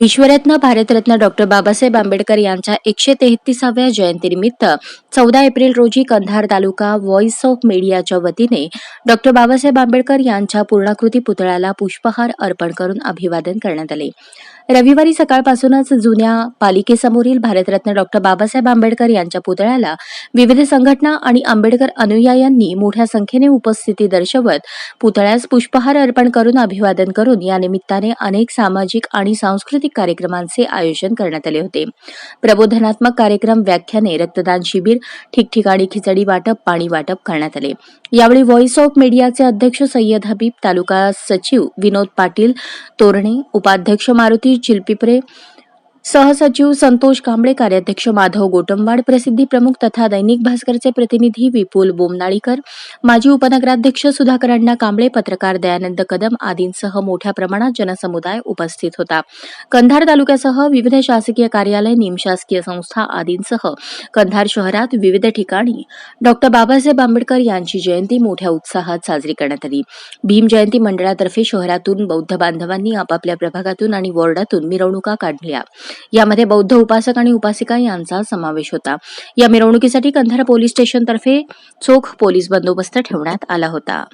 विश्वरत्न Bharat Ratna doctor Babasaheb Ambedkar यांच्या एकशे तेहतीसाव्या जयंतीनिमित्त चौदा एप्रिल रोजी कंधार तालुका व्हॉइस ऑफ मीडियाच्या वतीने डॉक्टर बाबासाहेब आंबेडकर यांच्या पूर्णाकृती पुतळ्याला पुष्पहार अर्पण करून अभिवादन करण्यात आले. रविवारी सकाळपासूनच जुन्या पालिकेसमोरील भारतरत्न डॉक्टर बाबासाहेब आंबेडकर यांच्या पुतळ्याला विविध संघटना आणि आंबेडकर अनुयायांनी मोठ्या संख्येने उपस्थिती दर्शवत पुतळ्यास पुष्पहार अर्पण करून अभिवादन करून या निमित्ताने अनेक सामाजिक आणि सांस्कृतिक कार्यक्रमांचे आयोजन करण्यात आले होते. प्रबोधनात्मक कार्यक्रम व्याख्याने रक्तदान शिबिर ठिकठिकाणी खिचडी वाटप पाणी वाटप करण्यात आले. यावेळी व्हॉइस ऑफ मीडियाचे अध्यक्ष सय्यद हबीब तालुका सचिव विनोद पाटील तोरणे उपाध्यक्ष मारुती चिलपिपरे सहसचिव संतोष कांबळे कार्याध्यक्ष माधव गोटमवाड प्रसिद्धी प्रमुख तथा दैनिक भास्करचे प्रतिनिधी विपुल बोमनाळीकर माजी उपनगराध्यक्ष सुधाकर अण्णा कांबळे पत्रकार दयानंद कदम आदींसह मोठ्या प्रमाणात जनसमुदाय उपस्थित होता. कंधार तालुक्यासह विविध शासकीय कार्यालय निमशासकीय संस्था आदींसह कंधार शहरात विविध ठिकाणी डॉक्टर बाबासाहेब आंबेडकर यांची जयंती मोठ्या उत्साहात साजरी करण्यात आली. भीम जयंती मंडळातर्फे शहरातून बौद्ध बांधवांनी आपापल्या प्रभागातून आणि वॉर्डातून मिरवणुका काढल्या. यामध्ये बौद्ध उपासक आणि उपासिका यांचा समावेश होता. या मिरवणुकीसाठी कंधार पोलीस स्टेशनतर्फे चोख पोलीस बंदोबस्त ठेवण्यात आला होता.